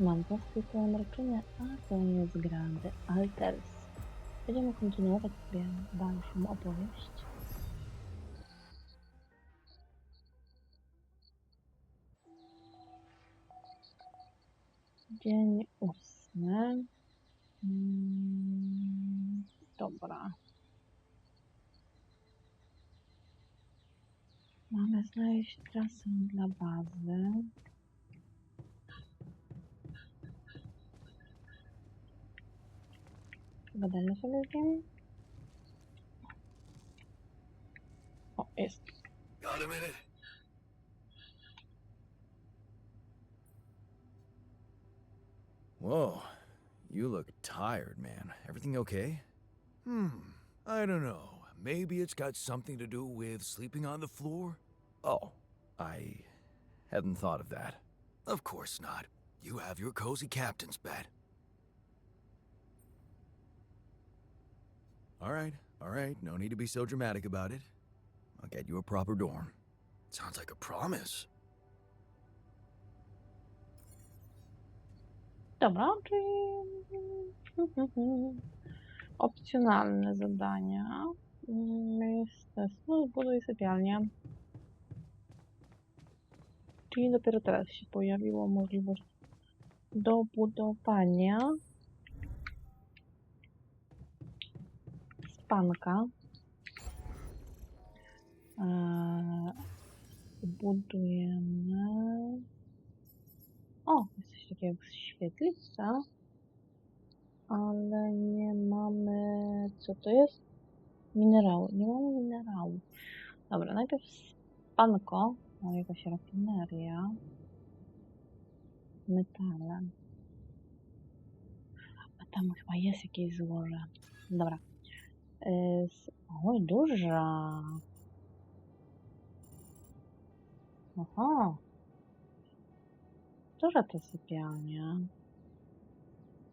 Tej strony Mroczyny, a to jest Grande Alters. Będziemy kontynuować sobie dalszą opowieść. Dzień ósmy. Mm, Dobra. Mamy znaleźć trasę dla bazy. Gadamy sobie z nim. O, jest. Got a minute? Whoa, you look tired, man. Everything okay? Hmm, I don't know. Maybe it's got something to do with sleeping on the floor? Oh, I hadn't thought of that. Of course not. You have your cozy captain's bed. All right, all right. No need to be so dramatic about it. I'll get you a proper dorm. Sounds like a promise. Dobra, czyli opcjonalne zadania. Miejsce snu, zbuduj sypialnię. Czyli dopiero teraz się pojawiła możliwość dobudowania spanka. Eee, budujemy. O, jest coś takiego jak świetlica. Ale nie mamy. Co to jest? Minerały. Nie mamy minerału. Dobra, najpierw spanko. O, jakaś rafineria. Metalem. A tam chyba jest jakieś złoże. Dobra. S- Oj, duża. Aha. Duża ta sypialnia.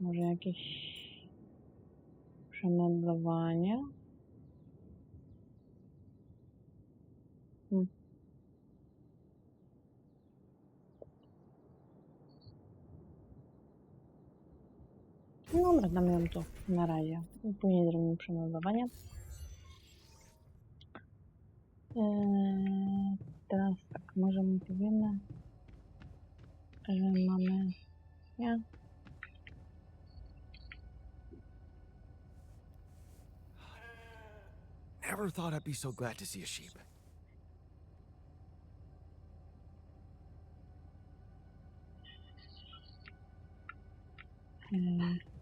Może jakieś przemeblowanie? Hmm. Dobra, damy ją tu na razie. Później zrobimy przemeblowanie. Eee, teraz tak, może mu powiemy, że mamy... Nie? Never thought I'd be so glad to see a sheep. Eee,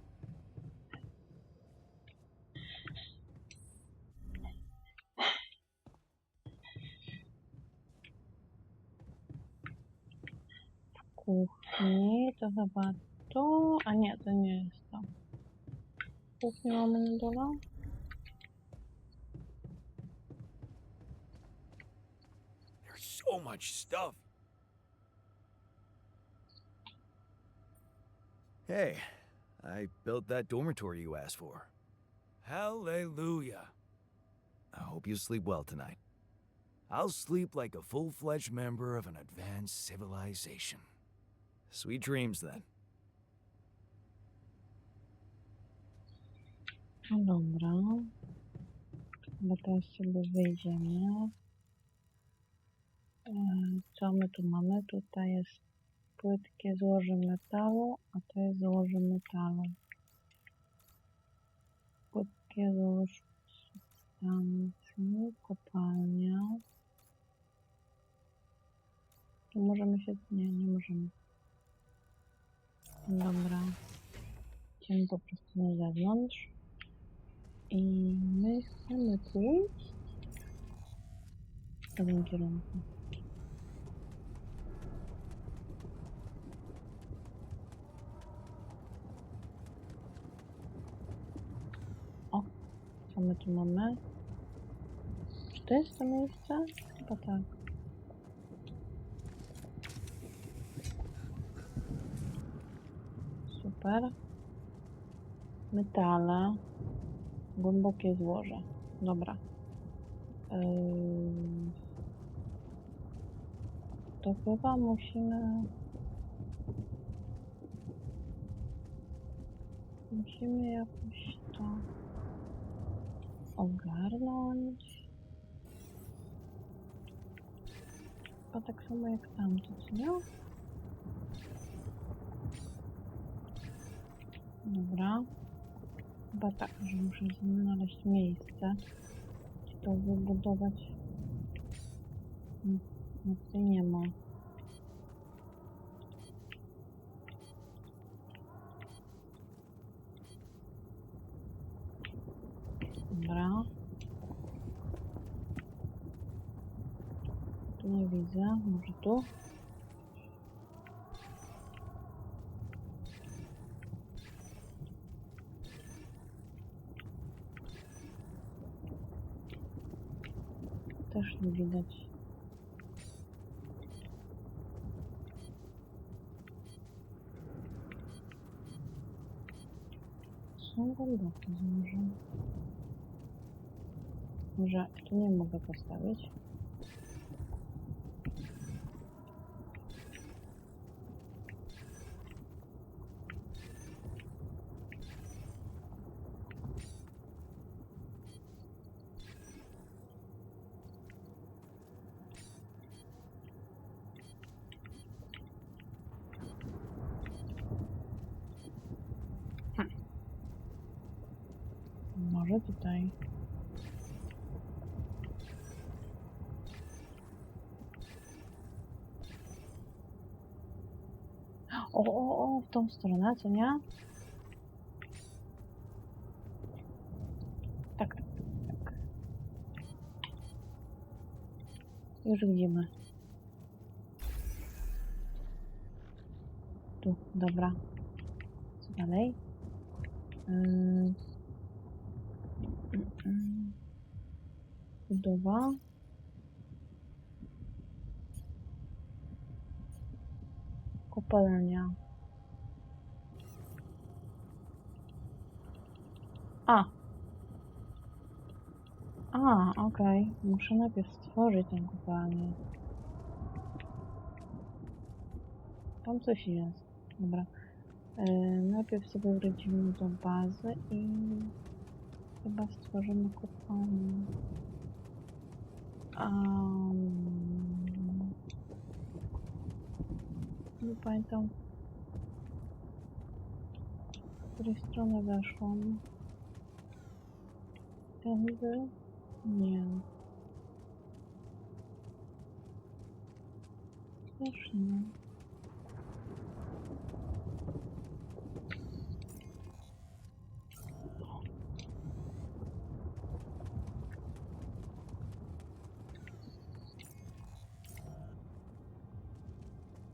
kuchni to chyba to, a nie, to nie jest to. W kuchni mamy na dole. There's so much stuff. Hey, I built that dormitory you asked for. Hallelujah. I hope you sleep well tonight. I'll sleep like a full fledged member of an advanced civilization. Sweet dreams then. No dobra. Chyba teraz sobie wyjdziemy. Eee, Co my tu mamy? Tutaj jest płytkie złoże metalu, a to jest złoże metalu. Płytkie złoże substancji, kopalnia. Tu możemy się... Nie, nie możemy. Dobra. Idziemy po prostu na zewnątrz. I my chcemy pójść w tym kierunku. O, co my tu mamy? Czy to jest to miejsce? Chyba tak. Super. Metale. Głębokie złoże. Dobra. To chyba musimy Musimy jakoś to ogarnąć. Chyba tak samo jak tamto, co nie? Dobra. Chyba tak, że muszę znaleźć miejsce, gdzie to wybudować. Hmm, No tutaj nie ma. Dobra. Tu nie widzę, może tu? Też nie widać. Są głębokie może. Może tu nie mogę postawić. Może tutaj. O, o, o, w tą stronę, co nie? Tak, tak, tak. Już widzimy. Tu, dobra. Co dalej? Yy... Budowa. Kopalnia. A. A, okej. Muszę najpierw stworzyć tę kopalnię. Tam coś jest. Dobra. Yy, najpierw sobie wrodzimy tą bazę i chyba stworzymy kopalnię. Um, nie pamiętam, z której strony weszłam. Tędy? Nie. Też nie.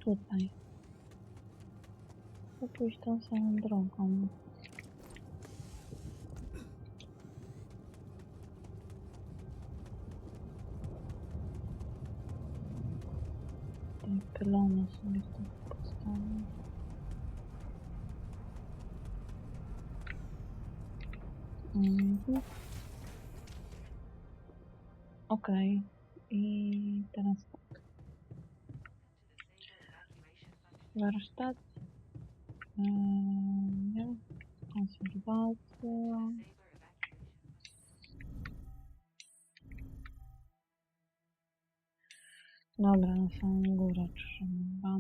Tutaj. Chcę pójść tą samą drogą. Te pylony sobie tu postawię. Mhm. Okej. I teraz tak. Warsztat. Yy, nie. Konserwacja. Dobra, na samą górę trzeba.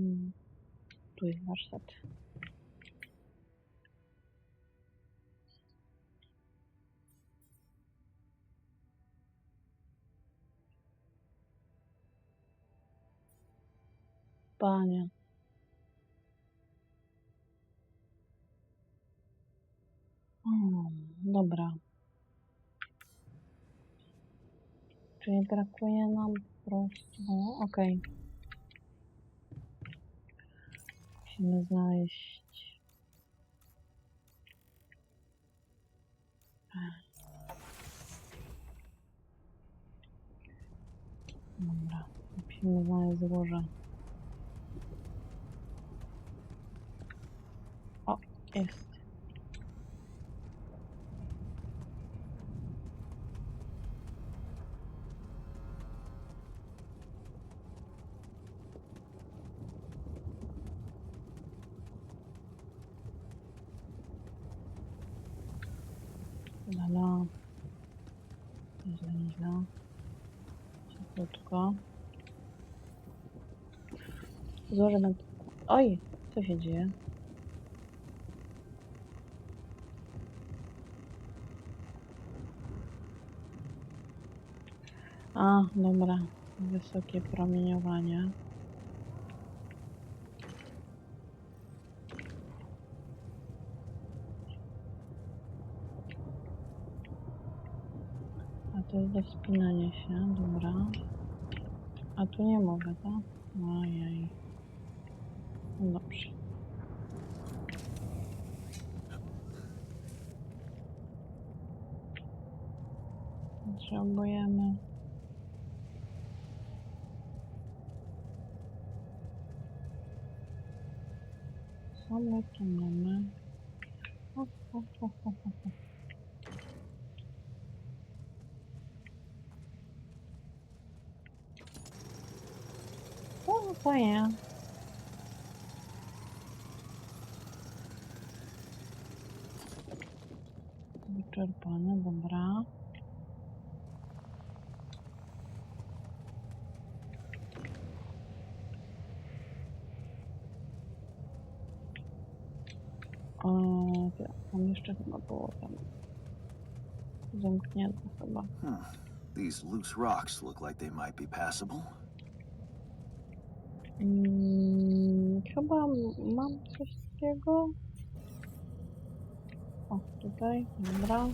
Tu jest warsztat. Panie. Hmm, dobra. Czyli brakuje nam po prostu. Okej. Musimy znaleźć. Dobra. Musimy znaleźć złoże. O, jest. Lala. Nieźle, nieźle. Cieplutko. Złożę na... Oj! Co się dzieje? A, dobra. Wysokie promieniowanie. Do wspinania się, dobra. A tu nie mogę, tak? Ojej. No dobrze. Potrzebujemy. Samolot mamy. O, o, o, o, o, o. O, fajnie. Wyczerpane, dobra. Tak, tam jeszcze chyba było tam zamknięte chyba. Hmm. These loose rocks look like they might be passable. Mm, chyba mam coś takiego. O, tutaj, dobra.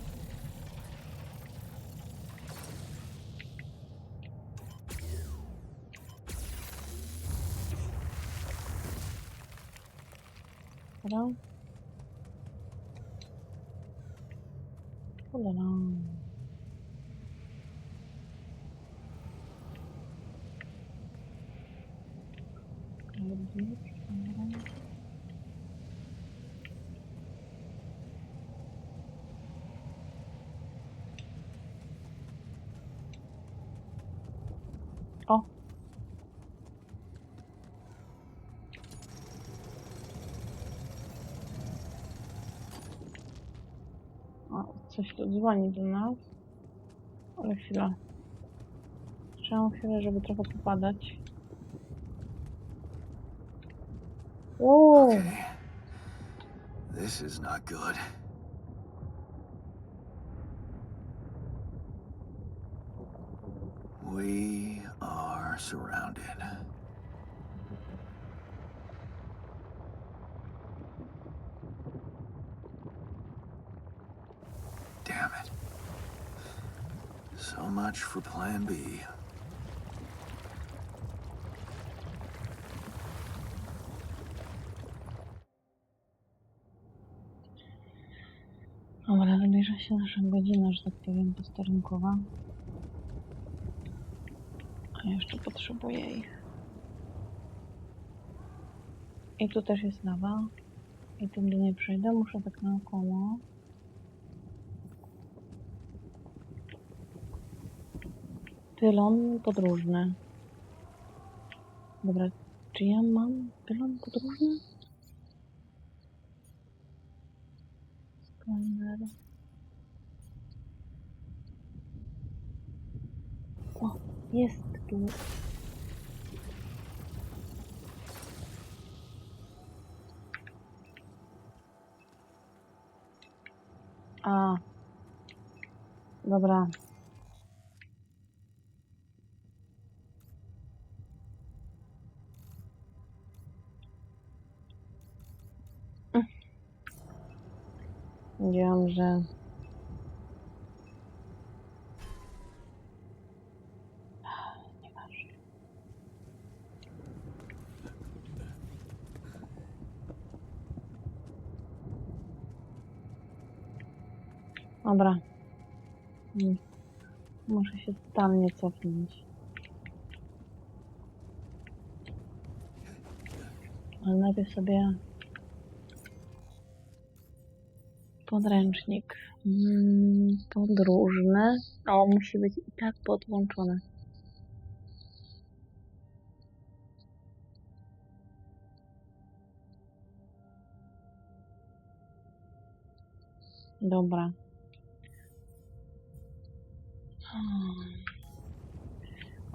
Dobra. Cholera. Dobra. O! O, coś tu dzwoni do nas. Ale chwila. Trzeba chwilę, żeby trochę popadać. Wow! Okay. This is not good. We are surrounded. Damn it. So much for Plan B. Zbliża się nasza godzina, że tak powiem, posterunkowa. Jeszcze potrzebuję ich. I tu też jest lawa. I tędy nie przejdę, muszę tak naokoło. Pylon podróżny. Dobra, czy ja mam pylon podróżny? Skaner. O, jest tu. A. Dobra. Wiedziałam, że... Dobra. Muszę się totalnie cofnąć. Ale najpierw sobie podręcznik mm, podróżny. O, musi być i tak podłączone. Dobra.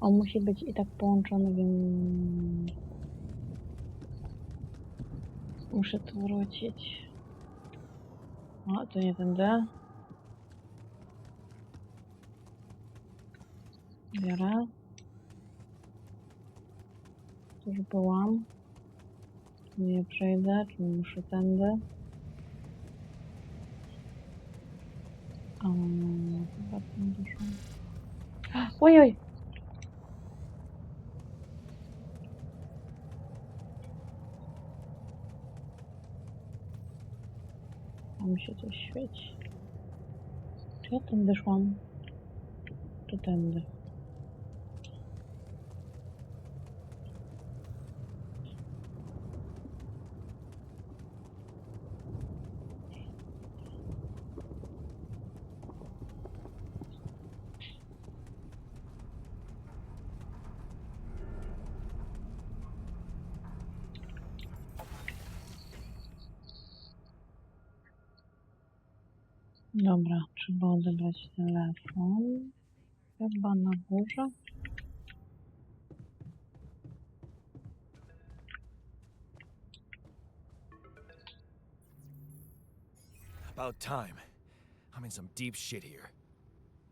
On musi być i tak połączony, więc... Muszę tu wrócić. O, to nie tędy. Biorę. Tu już byłam. Tu nie przejdę, czyli muszę tędy. O, chyba tędy szłam. Ojoj! Mi się coś świeci. Czy ja tędy szłam? Czy tędy? Dobra, trzeba odebrać telefon. Chyba na górze. About time. I'm in some deep shit here.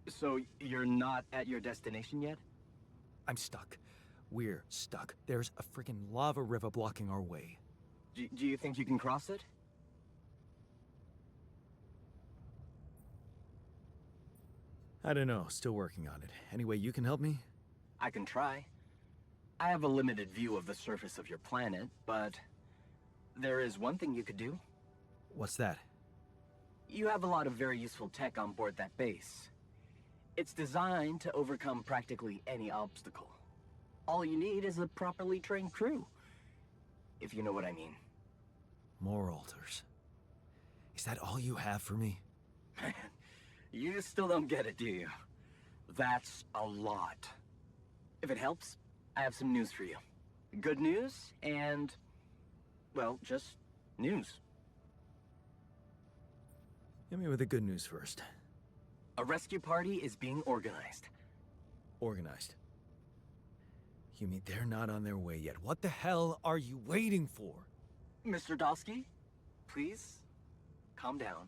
So you're not at your destination yet? I'm stuck. We're stuck. There's a freaking lava river blocking our way. Do, do you think you can cross it? I don't know, still working on it. Anyway, you can help me? I can try. I have a limited view of the surface of your planet, but there is one thing you could do. What's that? You have a lot of very useful tech on board that base. It's designed to overcome practically any obstacle. All you need is a properly trained crew. If you know what I mean. More altars. Is that all you have for me? Man, you still don't get it, do you? That's a lot. If it helps, I have some news for you. Good news and, well, just news. Hit me with the good news first. A rescue party is being organized. Organized. You mean they're not on their way yet? What the hell are you waiting for? Mr. Dosky, please calm down.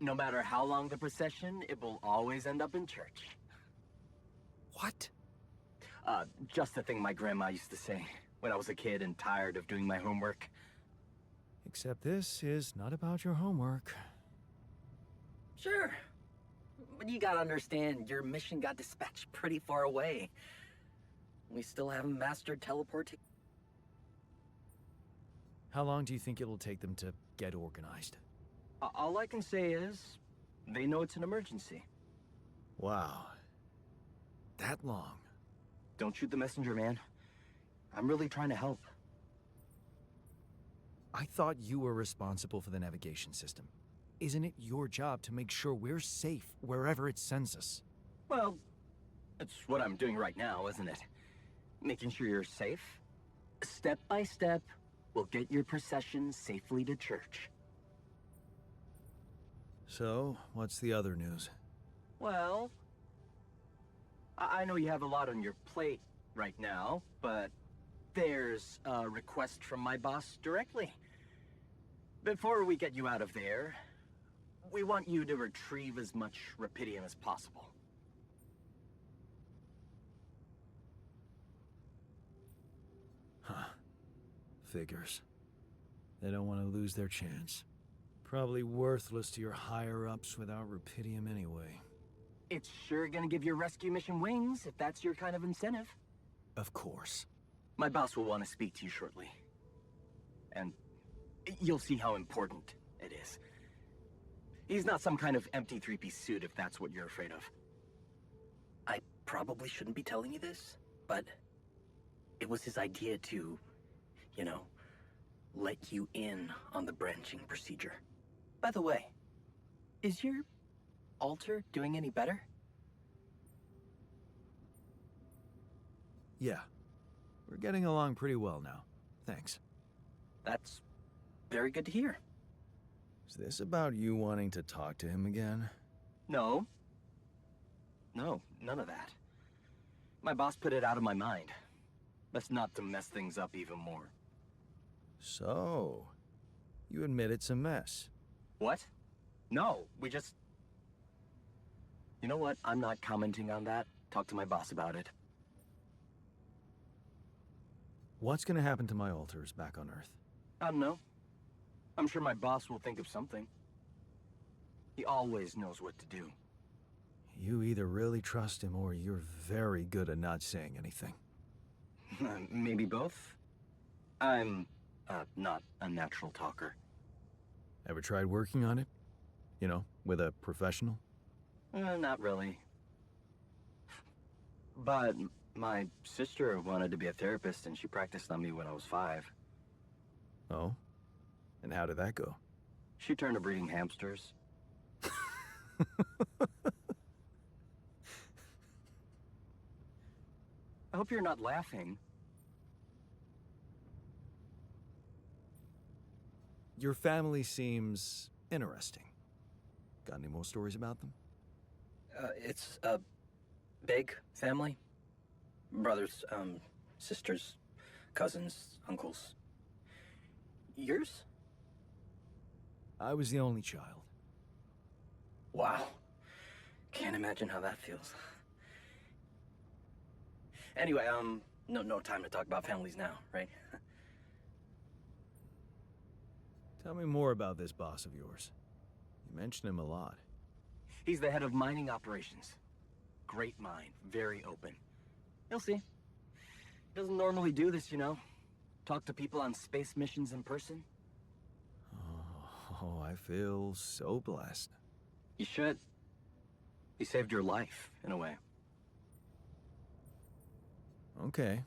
No matter how long the procession, it will always end up in church. What? Uh, just the thing my grandma used to say when I was a kid and tired of doing my homework. Except this is not about your homework. Sure. But you gotta understand, your mission got dispatched pretty far away. We still haven't mastered teleporting. How long do you think it'll take them to get organized? All I can say is, they know it's an emergency. Wow. That long? Don't shoot the messenger, man. I'm really trying to help. I thought you were responsible for the navigation system. Isn't it your job to make sure we're safe wherever it sends us? Well, that's what I'm doing right now, isn't it? Making sure you're safe. Step by step, we'll get your procession safely to church. So, what's the other news? Well, I I know you have a lot on your plate right now, but there's a request from my boss directly. Before we get you out of there, we want you to retrieve as much Rapidium as possible. Huh. Figures. They don't want to lose their chance. Probably worthless to your higher ups without Rapidium anyway. It's sure gonna give your rescue mission wings if that's your kind of incentive. Of course. My boss will want to speak to you shortly. And you'll see how important it is. He's not some kind of empty three-piece suit if that's what you're afraid of. I probably shouldn't be telling you this, but it was his idea to, you know, let you in on the branching procedure. By the way, is your altar doing any better? Yeah. We're getting along pretty well now. Thanks. That's very good to hear. Is this about you wanting to talk to him again? No. No, none of that. My boss put it out of my mind. Best not to mess things up even more. So, you admit it's a mess. What? No, we just. You know what? I'm not commenting on that. Talk to my boss about it. What's gonna happen to my altars back on Earth? I don't know. I'm sure my boss will think of something. He always knows what to do. You either really trust him or you're very good at not saying anything. Maybe both? I'm uh, not a natural talker. Ever tried working on it? You know, with a professional? Uh, not really. But my sister wanted to be a therapist and she practiced on me when I was five. Oh? And how did that go? She turned to breeding hamsters. I hope you're not laughing. Your family seems interesting. Got any more stories about them? Uh, it's a big family. Brothers, um, sisters, cousins, uncles. Yours? I was the only child. Wow. Can't imagine how that feels. Anyway, um, no, no time to talk about families now, right? Tell me more about this boss of yours. You mention him a lot. He's the head of mining operations. Great mind, very open. You'll see. He Doesn't normally do this, you know. Talk to people on space missions in person. Oh, I feel so blessed. You should. He saved your life, in a way. Okay.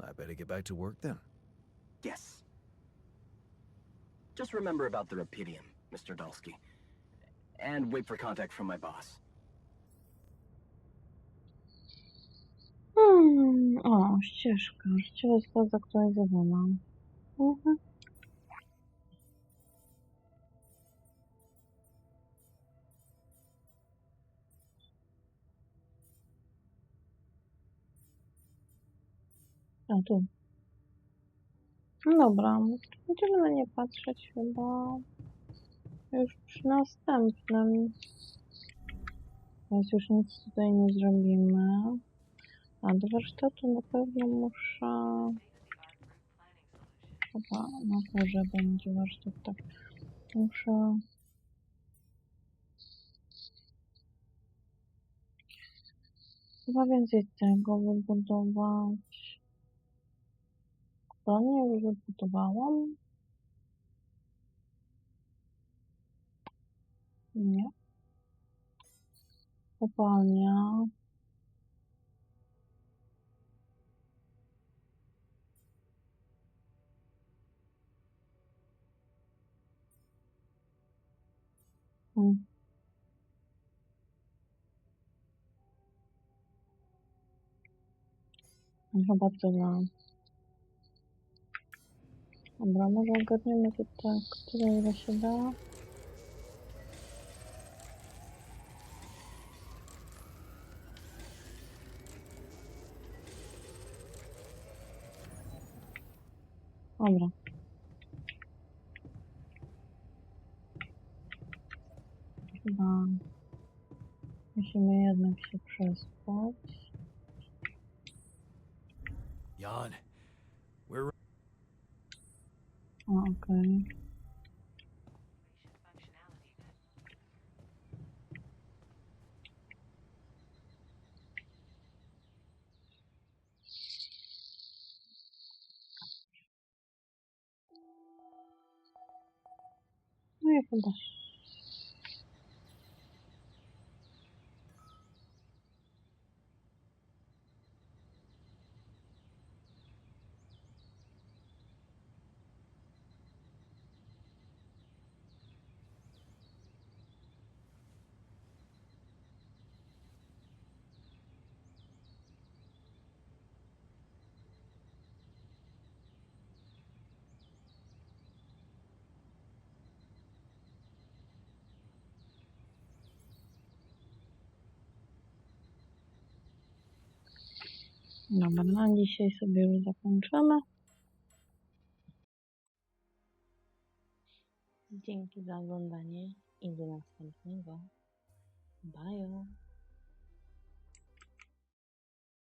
I better get back to work then. Yes. Just remember about the Rapidium, Mr. Dalsky. And wait for contact from my boss. Hmm, o, ścieżka. Ścieżka zaktualizowana. Mhm. A tu. No dobra, będziemy na nie patrzeć chyba już przy następnym. Więc już nic tutaj nie zrobimy. A do warsztatu na pewno muszę... Chyba na górze będzie warsztat, tak. Muszę... Chyba więcej tego wybudować. To nie już wybudowałam? Nie. Kopalnia. Hmm. Chyba tyle. Dobra, może ogarniemy to tak, tyle ile się da. Dobra. Chyba musimy jednak się przespać. Jan, Dobra, na dzisiaj sobie już zakończymy. Dzięki za oglądanie i do następnego. Bye.